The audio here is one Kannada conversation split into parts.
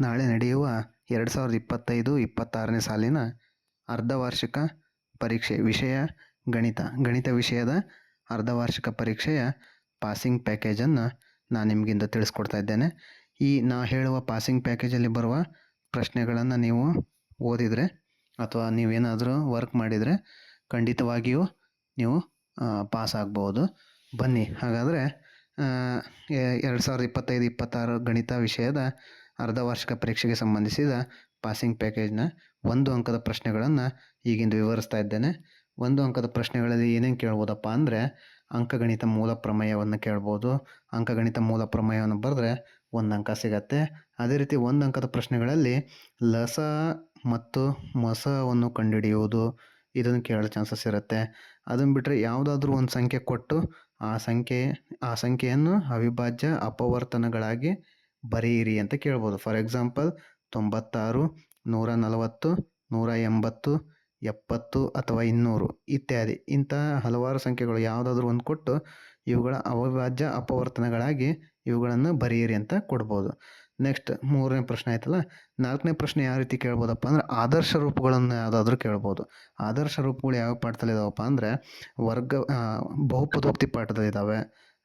ನಾಳೆ ನಡೆಯುವ ಎರಡು ಸಾವಿರದ ಇಪ್ಪತ್ತೈದು ಇಪ್ಪತ್ತಾರನೇ ಸಾಲಿನ ಅರ್ಧವಾರ್ಷಿಕ ಪರೀಕ್ಷೆ ವಿಷಯ ಗಣಿತ. ಗಣಿತ ವಿಷಯದ ಅರ್ಧವಾರ್ಷಿಕ ಪರೀಕ್ಷೆಯ ಪಾಸಿಂಗ್ ಪ್ಯಾಕೇಜನ್ನು ನಾನು ನಿಮಗಿಂದ ತಿಳಿಸ್ಕೊಡ್ತಾ ಇದ್ದೇನೆ. ಈ ನಾ ಹೇಳುವ ಪಾಸಿಂಗ್ ಪ್ಯಾಕೇಜಲ್ಲಿ ಬರುವ ಪ್ರಶ್ನೆಗಳನ್ನು ನೀವು ಓದಿದರೆ ಅಥವಾ ನೀವೇನಾದರೂ ವರ್ಕ್ ಮಾಡಿದರೆ ಖಂಡಿತವಾಗಿಯೂ ನೀವು ಪಾಸ್ ಆಗ್ಬೋದು. ಬನ್ನಿ. ಹಾಗಾದರೆ ಎರಡು ಸಾವಿರದ ಇಪ್ಪತ್ತೈದು ಇಪ್ಪತ್ತಾರು ಗಣಿತ ವಿಷಯದ ಅರ್ಧವಾರ್ಷಿಕ ಪರೀಕ್ಷೆಗೆ ಸಂಬಂಧಿಸಿದ ಪಾಸಿಂಗ್ ಪ್ಯಾಕೇಜ್ನ ಒಂದು ಅಂಕದ ಪ್ರಶ್ನೆಗಳನ್ನು ಈಗಿಂದು ವಿವರಿಸ್ತಾ ಇದ್ದೇನೆ. ಒಂದು ಅಂಕದ ಪ್ರಶ್ನೆಗಳಲ್ಲಿ ಏನೇನು ಕೇಳ್ಬೋದಪ್ಪ ಅಂದರೆ ಅಂಕಗಣಿತ ಮೂಲ ಪ್ರಮೇಯವನ್ನು ಕೇಳ್ಬೋದು. ಅಂಕಗಣಿತ ಮೂಲ ಪ್ರಮೇಯವನ್ನು ಬರೆದ್ರೆ ಒಂದು ಅಂಕ ಸಿಗತ್ತೆ. ಅದೇ ರೀತಿ ಒಂದು ಅಂಕದ ಪ್ರಶ್ನೆಗಳಲ್ಲಿ ಲಸ ಮತ್ತು ಮೊಸವನ್ನು ಕಂಡುಹಿಡಿಯುವುದು, ಇದನ್ನು ಕೇಳೋ ಚಾನ್ಸಸ್ ಇರುತ್ತೆ. ಅದನ್ನು ಬಿಟ್ಟರೆ ಯಾವುದಾದ್ರೂ ಒಂದು ಸಂಖ್ಯೆ ಕೊಟ್ಟು ಆ ಸಂಖ್ಯೆ, ಆ ಸಂಖ್ಯೆಯನ್ನು ಅವಿಭಾಜ್ಯ ಅಪವರ್ತನಗಳಾಗಿ ಬರೆಯಿರಿ ಅಂತ ಕೇಳ್ಬೋದು. ಫಾರ್ ಎಕ್ಸಾಂಪಲ್ ತೊಂಬತ್ತಾರು ನೂರ ನಲವತ್ತು ನೂರ ಎಂಬತ್ತು ಎಪ್ಪತ್ತು ಅಥವಾ ಇನ್ನೂರು ಇತ್ಯಾದಿ. ಇಂತಹ ಹಲವಾರು ಸಂಖ್ಯೆಗಳು ಯಾವುದಾದ್ರೂ ಒಂದು ಕೊಟ್ಟು ಇವುಗಳ ಅವಿಭಾಜ್ಯ ಅಪವರ್ತನಗಳಾಗಿ ಇವುಗಳನ್ನು ಬರೆಯಿರಿ ಅಂತ ಕೊಡ್ಬೋದು. ನೆಕ್ಸ್ಟ್ ಮೂರನೇ ಪ್ರಶ್ನೆ ಆಯ್ತಲ್ಲ? ನಾಲ್ಕನೇ ಪ್ರಶ್ನೆ ಯಾವ ರೀತಿ ಕೇಳ್ಬೋದಪ್ಪ ಅಂದ್ರೆ ಆದರ್ಶ ರೂಪಗಳನ್ನು ಯಾವುದಾದ್ರೂ ಕೇಳ್ಬೋದು. ಆದರ್ಶ ರೂಪಗಳು ಯಾವ ಪಾಠದಲ್ಲಿ ಇದಾವಪ್ಪ ಅಂದರೆ ವರ್ಗ ಬಹುಪದೋಕ್ತಿ ಪಾಠದಲ್ಲಿದ್ದಾವೆ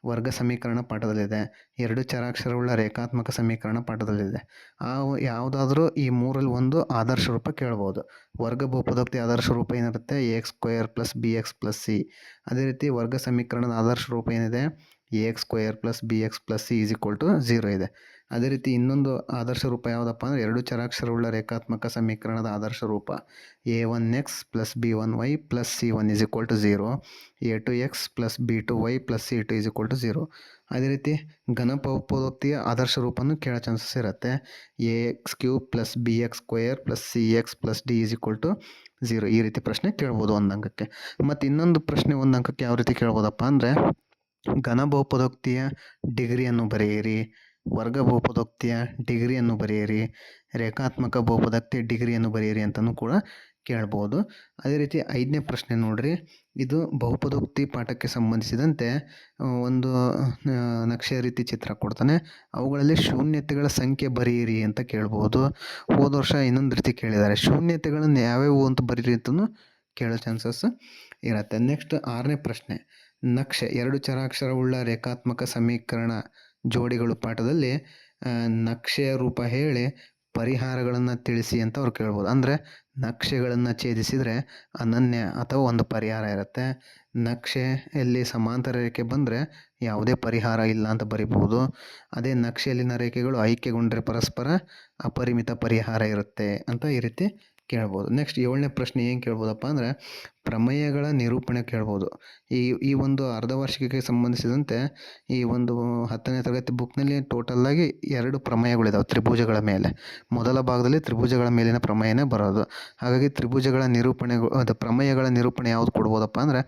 ವರ್ಗ ಸಮೀಕರಣ ಪಾಠದಲ್ಲಿದೆ. ಎರಡು ಚರಾಕ್ಷರವುಳ್ಳ ರೇಖಾತ್ಮಕ ಸಮೀಕರಣ ಪಾಠದಲ್ಲಿದೆ. ಆ ಯಾವುದಾದ್ರೂ ಈ ಮೂರಲ್ಲಿ ಒಂದು ಆದರ್ಶ ರೂಪ ಕೇಳ್ಬೋದು. ವರ್ಗ ಬಹುಪದೋಕ್ತಿ ಆದರ್ಶ ರೂಪ ಏನಿರುತ್ತೆ? A X square plus B X plus C. ಅದೇ ರೀತಿ ವರ್ಗ ಸಮೀಕರಣದ ಆದರ್ಶ ರೂಪ ಏನಿದೆ? A X square plus B X plus C is equal to zero ಇದೆ. ಅದೇ ರೀತಿ ಇನ್ನೊಂದು ಆದರ್ಶ ರೂಪ ಯಾವುದಪ್ಪ ಅಂದರೆ ಎರಡು ಚರಾಕ್ಷರವುಳ್ಳ ರೇಖಾತ್ಮಕ ಸಮೀಕರಣದ ಆದರ್ಶ ರೂಪ. A one X plus B one Y plus C one is equal to zero A two X plus B two Y plus C two is equal to zero ಅದೇ ರೀತಿ ಘನಪೋಕ್ತಿಯ ಆದರ್ಶ ರೂಪವನ್ನು ಕೇಳೋ ಚಾನ್ಸಸ್ ಇರುತ್ತೆ. A X cube plus B X square plus C X plus D is equal to zero ಈ ರೀತಿ ಪ್ರಶ್ನೆ ಕೇಳ್ಬೋದು ಒಂದು ಅಂಕಕ್ಕೆ. ಮತ್ತು ಇನ್ನೊಂದು ಪ್ರಶ್ನೆ ಒಂದು ಅಂಕಕ್ಕೆ ಯಾವ ರೀತಿ ಕೇಳ್ಬೋದಪ್ಪ ಅಂದರೆ ಘನ ಬಹುಪದೋಕ್ತಿಯ ಡಿಗ್ರಿಯನ್ನು ಬರೆಯಿರಿ. ವರ್ಗ ಬಹುಪದೋಕ್ತಿಯ ಡಿಗ್ರಿಯನ್ನು ಬರೆಯಿರಿ. ರೇಖಾತ್ಮಕ ಬಹುಪದೋಕ್ತಿಯ ಡಿಗ್ರಿಯನ್ನು ಬರೆಯಿರಿ ಅಂತಲೂ ಕೂಡ ಕೇಳ್ಬೋದು. ಅದೇ ರೀತಿ ಐದನೇ ಪ್ರಶ್ನೆ ನೋಡಿರಿ. ಇದು ಬಹುಪದೋಕ್ತಿ ಪಾಠಕ್ಕೆ ಸಂಬಂಧಿಸಿದಂತೆ ಒಂದು ನಕ್ಷೆ ರೀತಿ ಚಿತ್ರ ಕೊಡ್ತಾನೆ. ಅವುಗಳಲ್ಲಿ ಶೂನ್ಯತೆಗಳ ಸಂಖ್ಯೆ ಬರೆಯಿರಿ ಅಂತ ಕೇಳ್ಬೋದು. ಹೋದ ವರ್ಷ ಇನ್ನೊಂದು ರೀತಿ ಕೇಳಿದ್ದಾರೆ. ಶೂನ್ಯತೆಗಳನ್ನು ಯಾವ್ಯಾವು ಅಂತ ಬರೀರಿ ಅಂತಲೂ ಕೇಳೋ ಚಾನ್ಸಸ್ ಇರುತ್ತೆ. ನೆಕ್ಸ್ಟ್ ಆರನೇ ಪ್ರಶ್ನೆ. ನಕ್ಷೆ, ಎರಡು ಚರಾಕ್ಷರವುಳ್ಳ ರೇಖಾತ್ಮಕ ಸಮೀಕರಣ ಜೋಡಿಗಳು ಪಾಠದಲ್ಲಿ ನಕ್ಷೆಯ ರೂಪ ಹೇಳಿ ಪರಿಹಾರಗಳನ್ನು ತಿಳಿಸಿ ಅಂತ ಅವ್ರು ಕೇಳ್ಬೋದು. ಅಂದರೆ ನಕ್ಷೆಗಳನ್ನು ಛೇದಿಸಿದರೆ ಅನನ್ಯ ಅಥವಾ ಒಂದು ಪರಿಹಾರ ಇರುತ್ತೆ. ನಕ್ಷೆಯಲ್ಲಿ ಸಮಾಂತರ ರೇಖೆ ಬಂದರೆ ಯಾವುದೇ ಪರಿಹಾರ ಇಲ್ಲ ಅಂತ ಬರಿಬೋದು ಅದೇ ನಕ್ಷೆಯಲ್ಲಿನ ರೇಖೆಗಳು ಐಕ್ಯಗೊಂಡರೆ ಪರಸ್ಪರ ಅಪರಿಮಿತ ಪರಿಹಾರ ಇರುತ್ತೆ ಅಂತ ಈ ರೀತಿ ಕೇಳ್ಬೋದು. ನೆಕ್ಸ್ಟ್ ಏಳನೇ ಪ್ರಶ್ನೆ ಏನು ಕೇಳ್ಬೋದಪ್ಪ ಅಂದರೆ, ಪ್ರಮೇಯಗಳ ನಿರೂಪಣೆ ಕೇಳ್ಬೋದು. ಈ ಈ ಒಂದು ಅರ್ಧ ಅರ್ಧವಾರ್ಷಿಕಕ್ಕೆ ಸಂಬಂಧಿಸಿದಂತೆ ಈ ಒಂದು ಹತ್ತನೇ ತರಗತಿ ಬುಕ್ನಲ್ಲಿ ಟೋಟಲ್ಲಾಗಿ ಎರಡು ಪ್ರಮೇಯಗಳಿದಾವೆ ತ್ರಿಭುಜಗಳ ಮೇಲೆ. ಮೊದಲ ಭಾಗದಲ್ಲಿ ತ್ರಿಭುಜಗಳ ಮೇಲಿನ ಪ್ರಮೇಯನೇ ಬರೋದು. ಹಾಗಾಗಿ ತ್ರಿಭುಜಗಳ ನಿರೂಪಣೆಗಳು ಅದು ಪ್ರಮೇಯಗಳ ನಿರೂಪಣೆ ಯಾವುದು ಕೊಡ್ಬೋದಪ್ಪ ಅಂದರೆ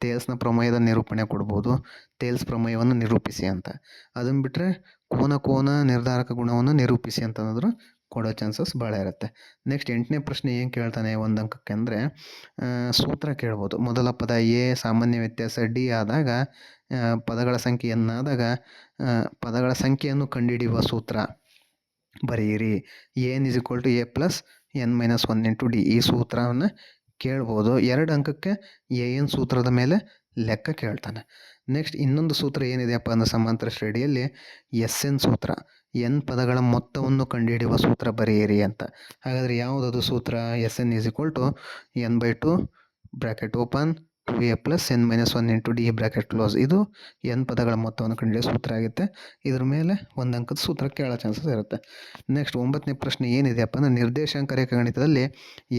ತೇಲ್ಸ್ನ ಪ್ರಮೇಯದ ನಿರೂಪಣೆ ಕೊಡ್ಬೋದು. ತೇಲ್ಸ್ ಪ್ರಮೇಯವನ್ನು ನಿರೂಪಿಸಿ ಅಂತ. ಅದನ್ನು ಬಿಟ್ಟರೆ ಕೋನ ಕೋನ ನಿರ್ಧಾರಕ ಗುಣವನ್ನು ನಿರೂಪಿಸಿ ಅಂತಂದ್ರು ಕೊಡೋ ಚಾನ್ಸಸ್ ಭಾಳ ಇರುತ್ತೆ. ನೆಕ್ಸ್ಟ್ ಎಂಟನೇ ಪ್ರಶ್ನೆ ಏನು ಕೇಳ್ತಾನೆ ಒಂದು ಅಂಕಕ್ಕೆ ಅಂದರೆ ಸೂತ್ರ ಕೇಳ್ಬೋದು. ಮೊದಲ ಪದ ಎ, ಸಾಮಾನ್ಯ ವ್ಯತ್ಯಾಸ ಡಿ ಆದಾಗ ಪದಗಳ ಸಂಖ್ಯೆ ಎನ್ ಆದಾಗ ಪದಗಳ ಸಂಖ್ಯೆಯನ್ನು ಕಂಡುಹಿಡಿಯುವ ಸೂತ್ರ ಬರೆಯಿರಿ. N is equal to A plus N minus one into D ಈ ಸೂತ್ರವನ್ನು ಕೇಳ್ಬೋದು. ಎರಡು ಅಂಕಕ್ಕೆ ಎ ಎನ್ ಸೂತ್ರದ ಮೇಲೆ ಲೆಕ್ಕ ಕೇಳ್ತಾನೆ. ನೆಕ್ಸ್ಟ್ ಇನ್ನೊಂದು ಸೂತ್ರ ಏನಿದೆಯಪ್ಪ ಅಂದ್ರೆ ಸಮಾಂತರ ಶ್ರೇಣಿಯಲ್ಲಿ ಎಸ್ ಎನ್ ಸೂತ್ರ. ಎನ್ ಪದಗಳ ಮೊತ್ತವನ್ನು ಕಂಡುಹಿಡಿಯುವ ಸೂತ್ರ ಬರೆಯಿರಿ ಅಂತ. ಹಾಗಾದರೆ ಯಾವುದದು ಸೂತ್ರ? S N is equal to N by two bracket open two A plus N minus one into D bracket close ಇದು ಎನ್ ಪದಗಳ ಮೊತ್ತವನ್ನು ಕಂಡುಹಿಡಿಯುವ ಸೂತ್ರ ಆಗುತ್ತೆ. ಇದ್ರ ಮೇಲೆ ಒಂದು ಅಂಕದ ಸೂತ್ರ ಕೇಳೋ ಚಾನ್ಸಸ್ ಇರುತ್ತೆ. ನೆಕ್ಸ್ಟ್ ಒಂಬತ್ತನೇ ಪ್ರಶ್ನೆ ಏನಿದೆಯಪ್ಪ ಅಂದರೆ ನಿರ್ದೇಶಾಂಕ ರೇಖಾಗಣಿತದಲ್ಲಿ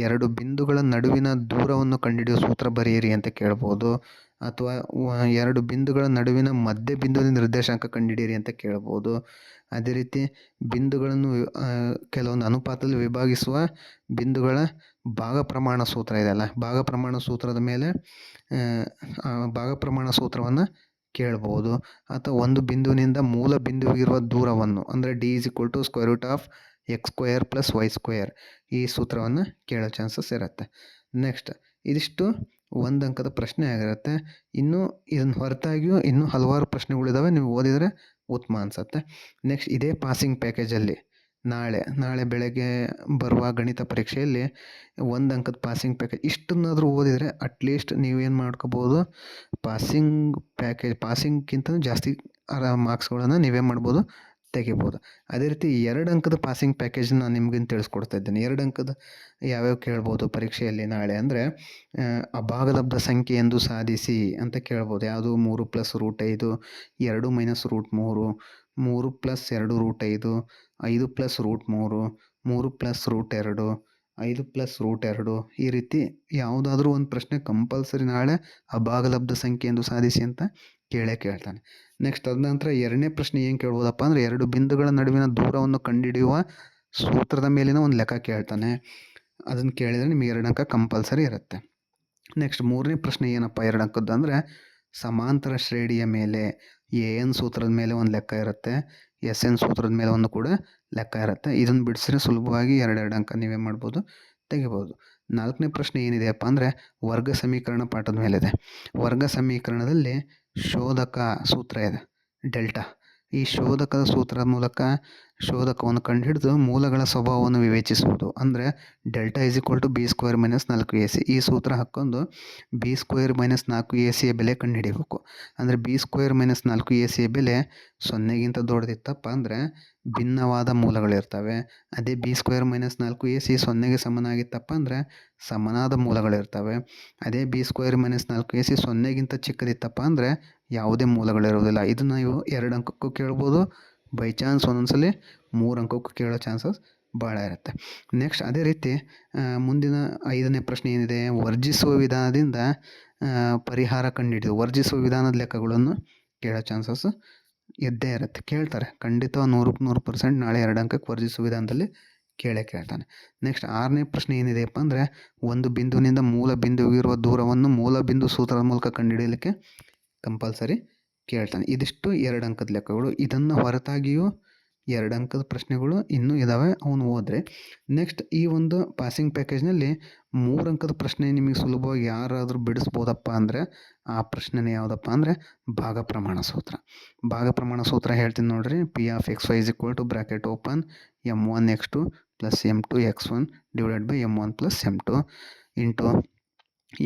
ಎರಡು ಬಿಂದುಗಳ ನಡುವಿನ ದೂರವನ್ನು ಕಂಡುಹಿಡಿಯುವ ಸೂತ್ರ ಬರೆಯಿರಿ ಅಂತ ಕೇಳ್ಬೋದು. ಅಥವಾ ಎರಡು ಬಿಂದುಗಳ ನಡುವಿನ ಮಧ್ಯ ಬಿಂದುವಿನ ನಿರ್ದೇಶಾಂಕ ಕಂಡುಹಿಡಿಯಿರಿ ಅಂತ ಕೇಳ್ಬೋದು. ಅದೇ ರೀತಿ ಬಿಂದುಗಳನ್ನು ಕೆಲವೊಂದು ಅನುಪಾತದಲ್ಲಿ ವಿಭಾಗಿಸುವ ಬಿಂದುಗಳ ಭಾಗ ಪ್ರಮಾಣ ಸೂತ್ರ ಇದೆಯಲ್ಲ ಭಾಗ ಪ್ರಮಾಣ ಸೂತ್ರದ ಮೇಲೆ ಭಾಗ ಪ್ರಮಾಣ ಸೂತ್ರವನ್ನು ಕೇಳ್ಬೋದು. ಅಥವಾ ಒಂದು ಬಿಂದುವಿನಿಂದ ಮೂಲ ಬಿಂದುವಿಗಿರುವ ದೂರವನ್ನು, ಅಂದರೆ D is equal to square root of X square plus Y square ಈ ಸೂತ್ರವನ್ನು ಕೇಳೋ ಚಾನ್ಸಸ್ ಇರುತ್ತೆ. ನೆಕ್ಸ್ಟ್ ಇದಿಷ್ಟು ಒಂದು ಅಂಕದ ಪ್ರಶ್ನೆ ಆಗಿರುತ್ತೆ. ಇನ್ನೂ ಇದನ್ನು ಹೊರತಾಗಿಯೂ ಇನ್ನೂ ಹಲವಾರು ಪ್ರಶ್ನೆಗಳಿದ್ದಾವೆ ನೀವು ಓದಿದರೆ ಉತ್ತಮ ಅನಿಸುತ್ತೆ. ನೆಕ್ಸ್ಟ್ ಇದೇ ಪಾಸಿಂಗ್ ಪ್ಯಾಕೇಜಲ್ಲಿ ನಾಳೆ ನಾಳೆ ಬೆಳಗ್ಗೆ ಬರುವ ಗಣಿತ ಪರೀಕ್ಷೆಯಲ್ಲಿ ಒಂದು ಅಂಕದ ಪಾಸಿಂಗ್ ಪ್ಯಾಕೇಜ್ ಇಷ್ಟನ್ನಾದರೂ ಓದಿದರೆ ಅಟ್ಲೀಸ್ಟ್ ನೀವೇನು ಮಾಡ್ಕೋಬೋದು? ಪಾಸಿಂಗ್ ಪ್ಯಾಕೇಜ್ ಪಾಸಿಂಗ್ಗಿಂತ ಜಾಸ್ತಿ ಮಾರ್ಕ್ಸ್ಗಳನ್ನು ನೀವೇ ಮಾಡ್ಬೋದು. ತೆಗಿಬೋದು. ಅದೇ ರೀತಿ ಎರಡು ಅಂಕದ ಪಾಸಿಂಗ್ ಪ್ಯಾಕೇಜ್ ನಾನು ನಿಮ್ಗಿಂತ ತಿಳಿಸ್ಕೊಡ್ತಾ ಇದ್ದೇನೆ. ಎರಡು ಅಂಕದ ಯಾವ್ಯಾವ ಕೇಳ್ಬೋದು ಪರೀಕ್ಷೆಯಲ್ಲಿ ನಾಳೆ? ಅಂದರೆ ಅಭಾಗಲಬ್ಧ ಸಂಖ್ಯೆ ಎಂದು ಸಾಧಿಸಿ ಅಂತ ಕೇಳ್ಬೋದು. ಯಾವುದು? ಮೂರು ಪ್ಲಸ್ ರೂಟ್ ಐದು, ಎರಡು ಮೈನಸ್ ರೂಟ್ ಮೂರು ಮೂರು ಪ್ಲಸ್ ಎರಡು ರೂಟ್ ಐದು ಐದು ಪ್ಲಸ್ ರೂಟ್ ಮೂರು ಮೂರು ಪ್ಲಸ್ ರೂಟ್ ಎರಡು, ಐದು ಪ್ಲಸ್ ರೂಟ್ ಎರಡು. ಈ ರೀತಿ ಯಾವುದಾದ್ರೂ ಒಂದು ಪ್ರಶ್ನೆ ಕಂಪಲ್ಸರಿ ನಾಳೆ ಅಭಾಗಲಬ್ಧ ಸಂಖ್ಯೆ ಎಂದು ಸಾಧಿಸಿ ಅಂತ ಕೇಳೇ ಕೇಳ್ತಾನೆ. ನೆಕ್ಸ್ಟ್ ಅದ ನಂತರ ಎರಡನೇ ಪ್ರಶ್ನೆ ಏನು ಕೇಳ್ಬೋದಪ್ಪ ಅಂದರೆ ಎರಡು ಬಿಂದುಗಳ ನಡುವಿನ ದೂರವನ್ನು ಕಂಡುಹಿಡಿಯುವ ಸೂತ್ರದ ಮೇಲಿನ ಒಂದು ಲೆಕ್ಕ ಕೇಳ್ತಾನೆ. ಅದನ್ನು ಕೇಳಿದರೆ ನಿಮಗೆ ಎರಡು ಅಂಕ ಕಂಪಲ್ಸರಿ ಇರುತ್ತೆ. ನೆಕ್ಸ್ಟ್ ಮೂರನೇ ಪ್ರಶ್ನೆ ಏನಪ್ಪ ಎರಡು ಅಂಕದ್ದು ಅಂದರೆ ಸಮಾಂತರ ಶ್ರೇಣಿಯ ಮೇಲೆ ಎ ಎನ್ ಸೂತ್ರದ ಮೇಲೆ ಒಂದು ಲೆಕ್ಕ ಇರುತ್ತೆ, ಎಸ್ ಎನ್ ಸೂತ್ರದ ಮೇಲೆ ಒಂದು ಕೂಡ ಲೆಕ್ಕ ಇರುತ್ತೆ. ಇದನ್ನು ಬಿಡಿಸಿದ್ರೆ ಸುಲಭವಾಗಿ ಎರಡೆರಡು ಅಂಕ ನೀವೇ ಮಾಡ್ಬೋದು, ತೆಗಿಬೋದು. ನಾಲ್ಕನೇ ಪ್ರಶ್ನೆ ಏನಿದೆಯಪ್ಪ ಅಂದರೆ ವರ್ಗ ಸಮೀಕರಣ ಪಾಠದ ಮೇಲಿದೆ. ವರ್ಗ ಸಮೀಕರಣದಲ್ಲಿ ಶೋಧಕ ಸೂತ್ರ ಇದೆ ಡೆಲ್ಟಾ. ಈ ಶೋಧಕದ ಸೂತ್ರದ ಮೂಲಕ ಶೋಧಕವನ್ನು ಕಂಡುಹಿಡಿದು ಮೂಲಗಳ ಸ್ವಭಾವವನ್ನು ವಿವೇಚಿಸುವುದು. ಅಂದರೆ delta is equal to B square minus ನಾಲ್ಕು ಎ ಸಿ ಈ ಸೂತ್ರ ಹಾಕ್ಕೊಂಡು ಬಿ ಸ್ಕ್ವೇರ್ ಮೈನಸ್ ನಾಲ್ಕು ಎ ಸಿಯ ಬೆಲೆ ಕಂಡುಹಿಡಿಬೇಕು. ಅಂದರೆ ಬಿ ಸ್ಕ್ವೇರ್ ಮೈನಸ್ ನಾಲ್ಕು ಎ ಸಿಯ ಬೆಲೆ ಸೊನ್ನೆಗಿಂತ ದೊಡ್ಡದಿತ್ತಪ್ಪ. ಅಂದರೆ ಭಿನ್ನವಾದ ಮೂಲಗಳಿರ್ತವೆ. ಅದೇ ಬಿ ಸ್ಕ್ವೇರ್ ಮೈನಸ್ ನಾಲ್ಕು ಎ ಸಿ ಸೊನ್ನೆಗೆ ಸಮನಾಗಿತ್ತಪ್ಪ. ಅಂದರೆ ಸಮನಾದ ಮೂಲಗಳಿರ್ತವೆ. ಅದೇ ಬಿ ಸ್ಕ್ವೇರ್ ಮೈನಸ್ ನಾಲ್ಕು ಎ ಸಿ ಸೊನ್ನೆಗಿಂತ ಚಿಕ್ಕದಿತ್ತಪ್ಪ. ಅಂದರೆ ಯಾವುದೇ ಮೂಲಗಳಿರುವುದಿಲ್ಲ. ಇದನ್ನು ನೀವು ಎರಡು ಅಂಕಕ್ಕೂ ಕೇಳ್ಬೋದು. ಬೈ ಚಾನ್ಸ್ ಒಂದೊಂದ್ಸಲಿ ಮೂರು ಅಂಕಕ್ಕೂ ಕೇಳೋ ಚಾನ್ಸಸ್ ಭಾಳ ಇರುತ್ತೆ. ನೆಕ್ಸ್ಟ್ ಅದೇ ರೀತಿ ಮುಂದಿನ ಐದನೇ ಪ್ರಶ್ನೆ ಏನಿದೆ? ವರ್ಜಿಸುವ ವಿಧಾನದಿಂದ ಪರಿಹಾರ ಕಂಡುಹಿಡಿದು, ವರ್ಜಿಸುವ ವಿಧಾನದ ಲೆಕ್ಕಗಳನ್ನು ಕೇಳೋ ಚಾನ್ಸಸ್ ಇದ್ದೇ ಇರುತ್ತೆ. ಕೇಳ್ತಾರೆ. ಖಂಡಿತ ನೂರಕ್ಕೆ ನೂರು ಪರ್ಸೆಂಟ್ ನಾಳೆ ಎರಡು ಅಂಕಕ್ಕೆ ವರ್ಜಿಸುವ ವಿಧಾನದಲ್ಲಿ ಕೇಳೇ ಕೇಳ್ತಾನೆ. ನೆಕ್ಸ್ಟ್ ಆರನೇ ಪ್ರಶ್ನೆ ಏನಿದೆಯಪ್ಪ ಅಂದರೆ, ಒಂದು ಬಿಂದುವಿನಿಂದ ಮೂಲ ಬಿಂದುವಿರುವ ದೂರವನ್ನು ಮೂಲ ಬಿಂದು ಸೂತ್ರದ ಮೂಲಕ ಕಂಡುಹಿಡಿಯಲಿಕ್ಕೆ ಕಂಪಲ್ಸರಿ ಕೇಳ್ತಾನೆ. ಇದಿಷ್ಟು ಎರಡು ಅಂಕದ ಲೆಕ್ಕಗಳು. ಇದನ್ನು ಹೊರತಾಗಿಯೂ ಎರಡು ಅಂಕದ ಪ್ರಶ್ನೆಗಳು ಇನ್ನೂ ಇದ್ದಾವೆ ಅವನು ಹೋದರೆ ನೆಕ್ಸ್ಟ್ ಈ ಒಂದು ಪಾಸಿಂಗ್ ಪ್ಯಾಕೇಜ್ನಲ್ಲಿ ಮೂರು ಅಂಕದ ಪ್ರಶ್ನೆ ನಿಮಗೆ ಸುಲಭವಾಗಿ ಯಾರಾದರೂ ಬಿಡಿಸ್ಬೋದಪ್ಪ ಅಂದರೆ, ಆ ಪ್ರಶ್ನೆನೇ ಯಾವುದಪ್ಪ ಅಂದರೆ ಭಾಗ ಪ್ರಮಾಣ ಸೂತ್ರ. ಭಾಗ ಪ್ರಮಾಣ ಸೂತ್ರ ಹೇಳ್ತೀನಿ ನೋಡ್ರಿ. P of X Y is equal to bracket open M one X two plus M two X one divided by M one plus M two into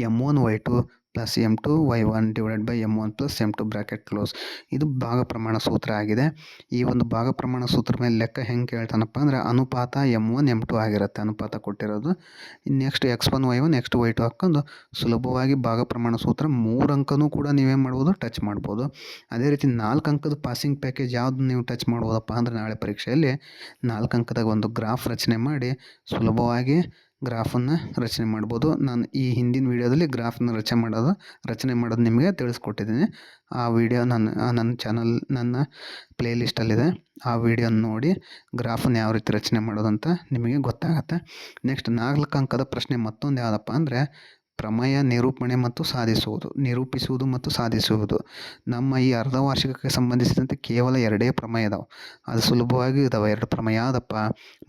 M one Y two plus M two Y one divided by M one plus M two bracket close ಇದು ಭಾಗ ಪ್ರಮಾಣ ಸೂತ್ರ ಆಗಿದೆ. ಈ ಒಂದು ಭಾಗ ಪ್ರಮಾಣ ಸೂತ್ರ ಮೇಲೆ ಲೆಕ್ಕ ಹೆಂಗೆ ಕೇಳ್ತಾನಪ್ಪ ಅಂದರೆ ಅನುಪಾತ ಎಂ ಒನ್ ಎಂ ಟು ಆಗಿರುತ್ತೆ ಅನುಪಾತ ಕೊಟ್ಟಿರೋದು. Next X one Y one next Y two ಹಾಕ್ಕೊಂಡು ಸುಲಭವಾಗಿ ಭಾಗ ಪ್ರಮಾಣ ಸೂತ್ರ ಮೂರು ಅಂಕನೂ ಕೂಡ ನೀವೇನು ಮಾಡ್ಬೋದು ಟಚ್ ಮಾಡ್ಬೋದು. ಅದೇ ರೀತಿ ನಾಲ್ಕು ಅಂಕದ ಪಾಸಿಂಗ್ ಪ್ಯಾಕೇಜ್ ಯಾವುದು ನೀವು ಟಚ್ ಮಾಡ್ಬೋದಪ್ಪ ಅಂದರೆ ನಾಳೆ ಪರೀಕ್ಷೆಯಲ್ಲಿ ನಾಲ್ಕು ಅಂಕದಾಗ ಒಂದು ಗ್ರಾಫ್ ರಚನೆ ಮಾಡಿ ಸುಲಭವಾಗಿ ಗ್ರಾಫನ್ನು ರಚನೆ ಮಾಡ್ಬೋದು. ನಾನು ಈ ಹಿಂದಿನ ವೀಡಿಯೋದಲ್ಲಿ ಗ್ರಾಫನ್ನು ರಚನೆ ಮಾಡೋದು ರಚನೆ ಮಾಡೋದು ನಿಮಗೆ ತಿಳಿಸ್ಕೊಟ್ಟಿದ್ದೀನಿ. ಆ ವಿಡಿಯೋ ನನ್ನ ನನ್ನ ಚಾನಲ್, ನನ್ನ ಪ್ಲೇ ಲಿಸ್ಟಲ್ಲಿದೆ ಆ ವಿಡಿಯೋನ ನೋಡಿ, ಗ್ರಾಫನ್ನು ಯಾವ ರೀತಿ ರಚನೆ ಮಾಡೋದು ಅಂತ ನಿಮಗೆ ಗೊತ್ತಾಗತ್ತೆ. ನೆಕ್ಸ್ಟ್ ನಾಲ್ಕು ಅಂಕದ ಪ್ರಶ್ನೆ ಮತ್ತೊಂದು ಯಾವುದಪ್ಪ ಅಂದರೆ ಪ್ರಮೇಯ ನಿರೂಪಣೆ ಮತ್ತು ಸಾಧಿಸುವುದು, ನಿರೂಪಿಸುವುದು ಮತ್ತು ಸಾಧಿಸುವುದು. ನಮ್ಮ ಈ ಅರ್ಧ ವಾರ್ಷಿಕಕ್ಕೆ ಸಂಬಂಧಿಸಿದಂತೆ ಕೇವಲ ಎರಡೇ ಪ್ರಮೇಯ ಇದಾವೆ. ಅದು ಸುಲಭವಾಗಿ ಇದಾವೆ. ಎರಡು ಪ್ರಮೇಯ ಅದಪ್ಪ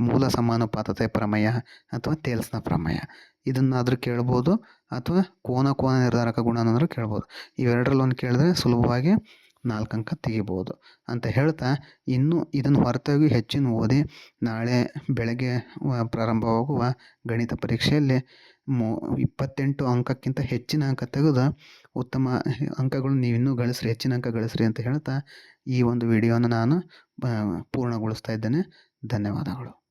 ಮೂಲ ಸಮಾನುಪಾತತೆ ಪ್ರಮೇಯ ಅಥವಾ ತೇಲ್ಸ್ನ ಪ್ರಮೇಯ. ಇದನ್ನಾದರೂ ಕೇಳ್ಬೋದು ಅಥವಾ ಕೋನ ಕೋನ ನಿರ್ಧಾರಕ ಗುಣ ಅನ್ನೋದ್ರು ಕೇಳ್ಬೋದು. ಇವೆರಡರಲ್ಲಿ ಒಂದು ಕೇಳಿದ್ರೆ ಸುಲಭವಾಗಿ ನಾಲ್ಕು ಅಂಕ ತೆಗಿಬೋದು. ಅಂತ ಹೇಳ್ತಾ ಇನ್ನೂ ಇದನ್ನು ಹೊರತಾಗಿ ಹೆಚ್ಚಿನ ಓದಿ ನಾಳೆ ಬೆಳಗ್ಗೆ ಪ್ರಾರಂಭವಾಗುವ ಗಣಿತ ಪರೀಕ್ಷೆಯಲ್ಲಿ ಮೊ, ಇಪ್ಪತ್ತೆಂಟು ಅಂಕಕ್ಕಿಂತ ಹೆಚ್ಚಿನ ಅಂಕ ತೆಗೆದು ಉತ್ತಮ ಅಂಕಗಳು ನೀವು ಇನ್ನೂ ಗಳಿಸ್ರಿ, ಹೆಚ್ಚಿನ ಅಂಕ ಗಳಿಸ್ರಿ ಅಂತ ಹೇಳ್ತಾ ಈ ಒಂದು ವಿಡಿಯೋನ ನಾನು ಪೂರ್ಣಗೊಳಿಸ್ತಾ ಇದ್ದೇನೆ. ಧನ್ಯವಾದಗಳು.